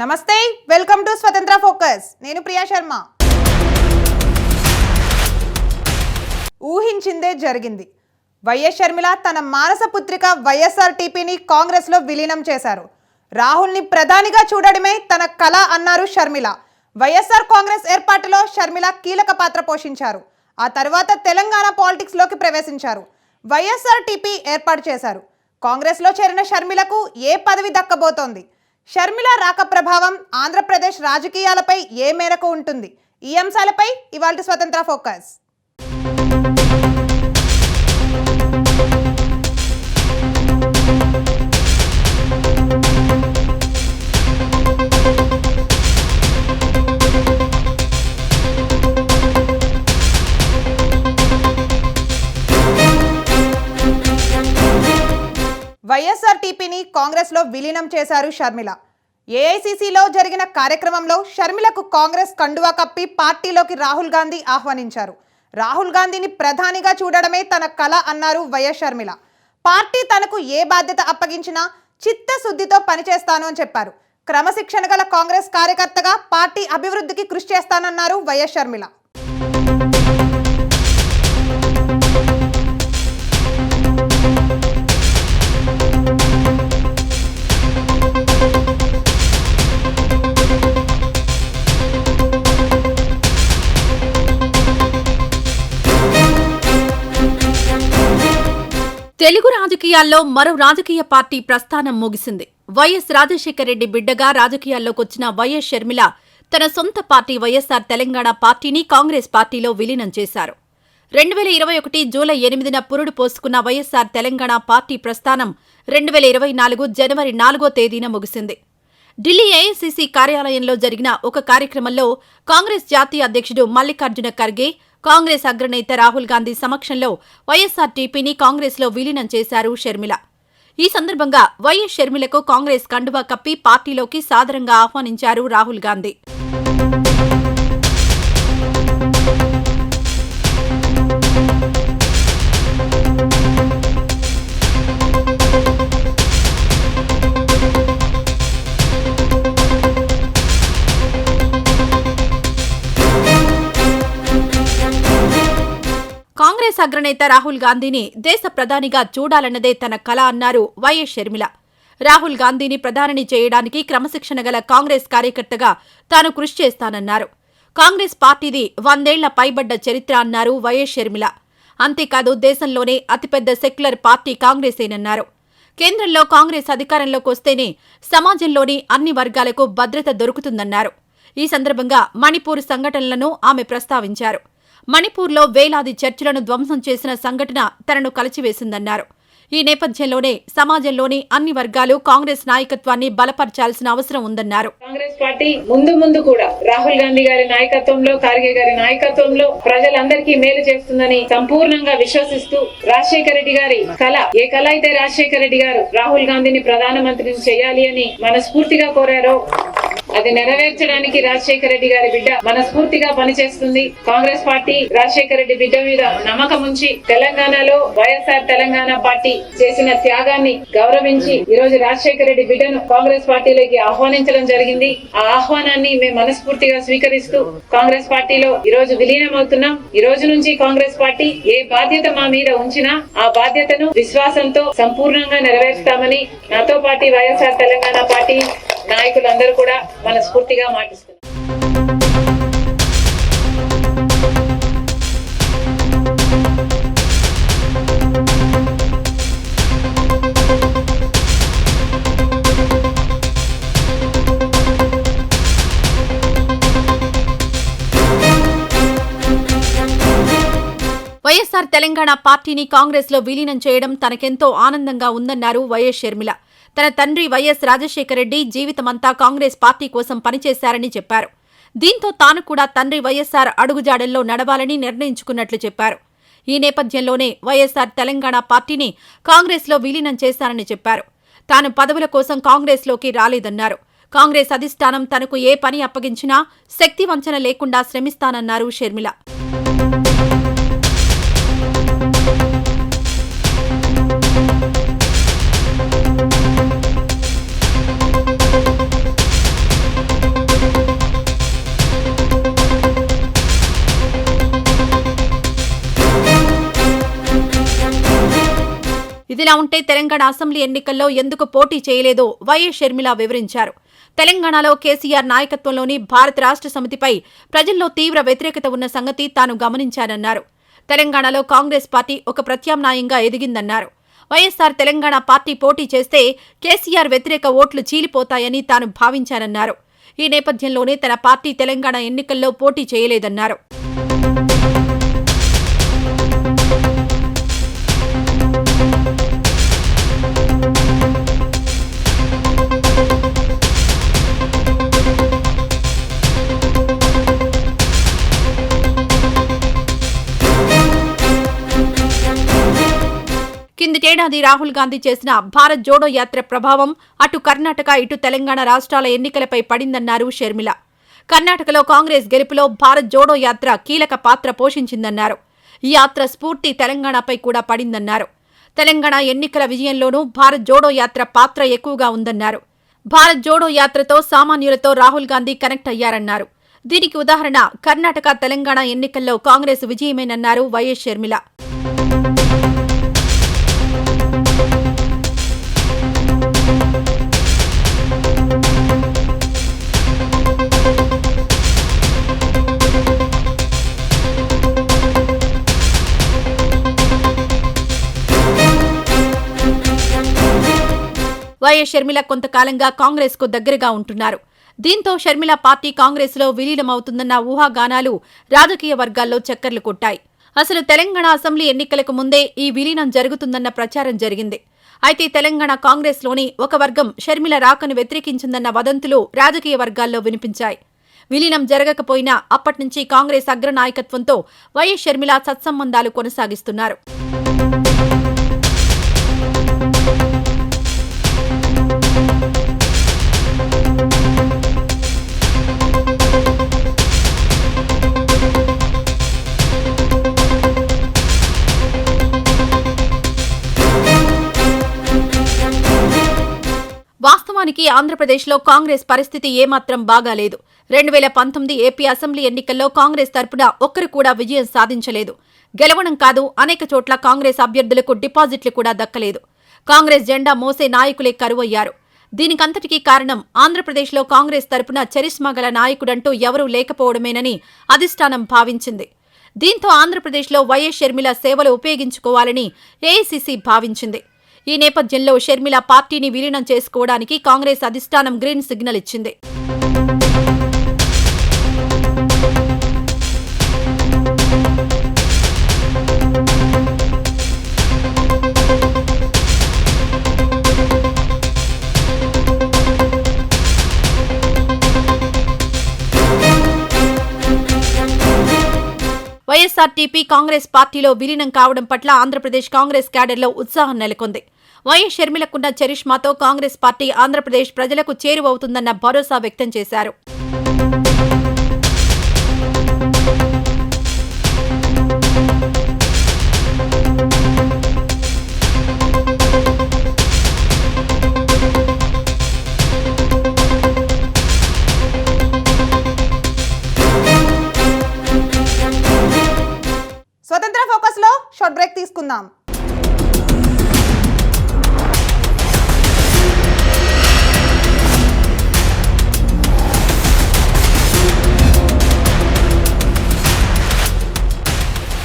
నమస్తే welcome to స్వతంత్ర focus. నేను ప్రియా శర్మ. ఊహించిందే జరిగింది. వైఎస్ షర్మిల తన మానస పుత్రిక వైఎస్ఆర్ టీపీని కాంగ్రెస్లో విలీనం చేశారు. రాహుల్ని ప్రధానిగా చూడడమే తన కళ అన్నారు షర్మిల. వైఎస్ఆర్ కాంగ్రెస్ ఏర్పాటులో షర్మిల కీలక పాత్ర పోషించారు. ఆ తర్వాత తెలంగాణ పాలిటిక్స్లోకి ప్రవేశించారు. వైఎస్ఆర్ టీపీ ఏర్పాటు చేశారు. కాంగ్రెస్లో చేరిన షర్మిలకు ఏ పదవి దక్కబోతోంది? షర్మిల రాక ప్రభావం ఆంధ్రప్రదేశ్ రాజకీయాలపై ఏ మేరకు ఉంటుంది? ఈ అంశాలపై ఇవాళ స్వతంత్ర ఫోకస్. కాంగ్రెస్లో విలీనం చేశారు షర్మిల. ఏఐసిసిలో జరిగిన కార్యక్రమంలో షర్మిలకు కాంగ్రెస్ కండువా కప్పి పార్టీలోకి రాహుల్ గాంధీ ఆహ్వానించారు. రాహుల్ గాంధీని ప్రధానిగా చూడడమే తన కళ అన్నారు వైఎస్ షర్మిల. పార్టీ తనకు ఏ బాధ్యత అప్పగించినా చిత్తశుద్ధితో పనిచేస్తాను అని చెప్పారు. క్రమశిక్షణ గల కాంగ్రెస్ కార్యకర్తగా పార్టీ అభివృద్ధికి కృషి చేస్తానన్నారు వైఎస్ షర్మిల. తెలుగు రాజకీయాల్లో మరో రాజకీయ పార్టీ ప్రస్థానం ముగిసింది. వైఎస్ రాజశేఖరరెడ్డి బిడ్డగా రాజకీయాల్లోకొచ్చిన వైఎస్ షర్మిల తన సొంత పార్టీ వైఎస్సార్ తెలంగాణ పార్టీని కాంగ్రెస్ పార్టీలో విలీనం చేశారు. రెండు వేల ఇరవై ఒకటి జూలై ఎనిమిదిన పురుడు పోసుకున్న వైఎస్సార్ తెలంగాణ పార్టీ ప్రస్థానం రెండు వేల ఇరవై నాలుగు జనవరి నాలుగో తేదీన ముగిసింది. ఢిల్లీ ఏఐసీసీ కార్యాలయంలో జరిగిన ఒక కార్యక్రమంలో కాంగ్రెస్ జాతీయ అధ్యక్షుడు మల్లికార్జున ఖర్గే కాంగ్రెస్ అగ్రనేత రాహుల్ గాంధీ సమక్షంలో వైఎస్ఆర్టీపీని కాంగ్రెస్లో విలీనం చేశారు షర్మిల. ఈ సందర్భంగా వైఎస్ షర్మిలకు కాంగ్రెస్ కండువా కప్పి పార్టీలోకి సాదరంగా ఆహ్వానించారు రాహుల్ గాంధీ. అగ్రనేత రాహుల్ గాంధీని దేశ ప్రధానిగా చూడాలన్నదే తన కళ అన్నారు వైఎస్ షర్మిల. రాహుల్ గాంధీని ప్రధానిని చేయడానికి క్రమశిక్షణ గల కాంగ్రెస్ కార్యకర్తగా తాను కృషి చేస్తానన్నారు. కాంగ్రెస్ పార్టీది వందేళ్ళ పైబడ్డ చరిత్ర అన్నారు వైఎస్ షర్మిల. అంతేకాదు దేశంలోనే అతిపెద్ద సెక్యులర్ పార్టీ కాంగ్రెసేనన్నారు. కేంద్రంలో కాంగ్రెస్ అధికారంలోకి వస్తేనే సమాజంలోని అన్ని వర్గాలకు భద్రత దొరుకుతుందన్నారు. ఈ సందర్భంగా మణిపూర్ సంఘటనలను ఆమె ప్రస్తావించారు. మణిపూర్లో వేలాది చర్చిలను ధ్వంసం చేసిన సంఘటన తనను కలిచివేసిందన్నారు. ఈ నేపథ్యంలోనే సమాజంలోని అన్ని వర్గాలు కాంగ్రెస్ నాయకత్వాన్ని బలపరచాల్సిన అవసరం ఉందన్నారు. కాంగ్రెస్ పార్టీ ముందు ముందు కూడా రాహుల్ గాంధీ గారి నాయకత్వంలో ఖార్గే గారి నాయకత్వంలో ప్రజలందరికీ మేలు చేస్తుందని సంపూర్ణంగా విశ్వసిస్తూ రాజశేఖర రెడ్డి గారి కళ ఏ కళ అయితే రాజశేఖర రెడ్డి గారు రాహుల్ గాంధీని ప్రధానమంత్రిని చేయాలి అని మనస్ఫూర్తిగా కోరారో అది నెరవేర్చడానికి రాజశేఖర రెడ్డి గారి బిడ్డ మనస్ఫూర్తిగా పనిచేస్తుంది. కాంగ్రెస్ పార్టీ రాజశేఖర రెడ్డి బిడ్డ మీద నమ్మకం ఉంచి తెలంగాణలో వైఎస్ఆర్ తెలంగాణ పార్టీ చేసిన త్యాగాన్ని గౌరవించి ఈ రోజు రాజశేఖర రెడ్డి బిడ్డను కాంగ్రెస్ పార్టీలోకి ఆహ్వానించడం జరిగింది. ఆ ఆహ్వానాన్ని మేము మనస్ఫూర్తిగా స్వీకరిస్తూ కాంగ్రెస్ పార్టీలో ఈ రోజు విలీనం అవుతున్నాం ఈ రోజు నుంచి కాంగ్రెస్ పార్టీ ఏ బాధ్యత మా మీద ఉంచినా ఆ బాధ్యతను విశ్వాసంతో సంపూర్ణంగా నెరవేరుస్తామని నాతో పాటు వైఎస్ఆర్ తెలంగాణ పార్టీ నాయకులందరూ కూడా మనస్ఫూర్తిగా మాటిస్తున్నారు. వైఎస్సార్ తెలంగాణ పార్టీని కాంగ్రెస్లో విలీనం చేయడం తనకెంతో ఆనందంగా ఉందన్నారు వైఎస్ షర్మిల. తన తండ్రి వైఎస్ రాజశేఖరరెడ్డి జీవితమంతా కాంగ్రెస్ పార్టీ కోసం పనిచేశారని చెప్పారు. దీంతో తాను కూడా తండ్రి వైఎస్సార్ అడుగుజాడల్లో నడవాలని నిర్ణయించుకున్నట్లు చెప్పారు. ఈ నేపథ్యంలోనే వైఎస్సార్ తెలంగాణ పార్టీని కాంగ్రెస్లో విలీనం చేశారని చెప్పారు. తాను పదవుల కోసం కాంగ్రెస్లోకి రాలేదన్నారు. కాంగ్రెస్ అధిష్టానం తనకు ఏ పని అప్పగించినా శక్తి వంచన లేకుండా శ్రమిస్తానన్నారు షర్మిల. ఇదిలా ఉంటే తెలంగాణ అసెంబ్లీ ఎన్నికల్లో ఎందుకు పోటీ చేయలేదో వైఎస్ షర్మిల వివరించారు. తెలంగాణలో కేసీఆర్ నాయకత్వంలోని భారత రాష్ట్ర సమితిపై ప్రజల్లో తీవ్ర వ్యతిరేకత ఉన్న సంగతి తాను గమనించానన్నారు. తెలంగాణలో కాంగ్రెస్ పార్టీ ఒక ప్రత్యామ్నాయంగా ఎదిగిందన్నారు. వైఎస్సార్ తెలంగాణ పార్టీ పోటీ చేస్తే కేసీఆర్ వ్యతిరేక ఓట్లు చీలిపోతాయని తాను భావించానన్నారు. ఈ నేపథ్యంలోనే తన పార్టీ తెలంగాణ ఎన్నికల్లో పోటీ చేయలేదన్నారు. కిందటేడాది రాహుల్ గాంధీ చేసిన భారత్ జోడో యాత్ర ప్రభావం అటు కర్ణాటక ఇటు తెలంగాణ రాష్ట్రాల ఎన్నికలపై పడిందన్నారు షర్మిల. కర్ణాటకలో కాంగ్రెస్ గెలుపులో భారత్ జోడో యాత్ర కీలక పాత్ర పోషించిందన్నారు. యాత్ర స్ఫూర్తి తెలంగాణపై కూడా పడిందన్నారు. తెలంగాణ ఎన్నికల విజయంలోనూ భారత్ జోడో యాత్ర పాత్ర ఎక్కువగా ఉందన్నారు. భారత్ జోడో యాత్రతో సామాన్యులతో రాహుల్ గాంధీ కనెక్ట్ అయ్యారన్నారు. దీనికి ఉదాహరణ కర్ణాటక తెలంగాణ ఎన్నికల్లో కాంగ్రెస్ విజయమేనన్నారు వైఎస్ షర్మిల. వైఎస్ షర్మిల కొంతకాలంగా కాంగ్రెస్కు దగ్గరగా ఉంటున్నారు. దీంతో షర్మిల పార్టీ కాంగ్రెస్లో విలీనమవుతుందన్న ఊహాగానాలు రాజకీయ వర్గాల్లో చక్కర్లు కొట్టాయి. అసలు తెలంగాణ అసెంబ్లీ ఎన్నికలకు ముందే ఈ విలీనం జరుగుతుందన్న ప్రచారం జరిగింది. అయితే తెలంగాణ కాంగ్రెస్లోని ఒక వర్గం షర్మిల రాకను వ్యతిరేకించిందన్న వదంతులు రాజకీయ వర్గాల్లో వినిపించాయి. విలీనం జరగకపోయినా అప్పట్నుంచి కాంగ్రెస్ అగ్రనాయకత్వంతో వైఎస్ షర్మిల సత్సంబంధాలు కొనసాగిస్తున్నారు. వాస్తవానికి ఆంధ్రప్రదేశ్లో కాంగ్రెస్ పరిస్థితి ఏమాత్రం బాగాలేదు. రెండు వేల పంతొమ్మిది ఏపీ అసెంబ్లీ ఎన్నికల్లో కాంగ్రెస్ తరపున ఒక్కరు కూడా విజయం సాధించలేదు. గెలవడం కాదు అనేక చోట్ల కాంగ్రెస్ అభ్యర్థులకు డిపాజిట్లు కూడా దక్కలేదు. కాంగ్రెస్ జెండా మోసే నాయకులే కరువయ్యారు. దీనికంతటికీ కారణం ఆంధ్రప్రదేశ్లో కాంగ్రెస్ తరపున చరిష్మా గల నాయకుడంటూ ఎవరూ లేకపోవడమేనని అధిష్టానం భావించింది. దీంతో ఆంధ్రప్రదేశ్లో వైఎస్ షర్మిల సేవలు ఉపయోగించుకోవాలని ఏఐసీసీ భావించింది. ఈ నేపథ్యంలో షర్మిల పార్టీని విలీనం చేసుకోవడానికి కాంగ్రెస్ అధిష్టానం గ్రీన్ సిగ్నల్ ఇచ్చింది. వైఎస్ఆర్టీపీ కాంగ్రెస్ పార్టీలో విలీనం కావడం పట్ల ఆంధ్రప్రదేశ్ కాంగ్రెస్ క్యాడర్లో ఉత్సాహం నెలకొంది. వైఎస్ షర్మిలకున్న చరిష్మాతో కాంగ్రెస్ పార్టీ ఆంధ్రప్రదేశ్ ప్రజలకు చేరువవుతుందన్న భరోసా వ్యక్తం చేశారు. స్వతంత్ర ఫోకస్లో షార్ట్ బ్రేక్ తీసుకుందాం.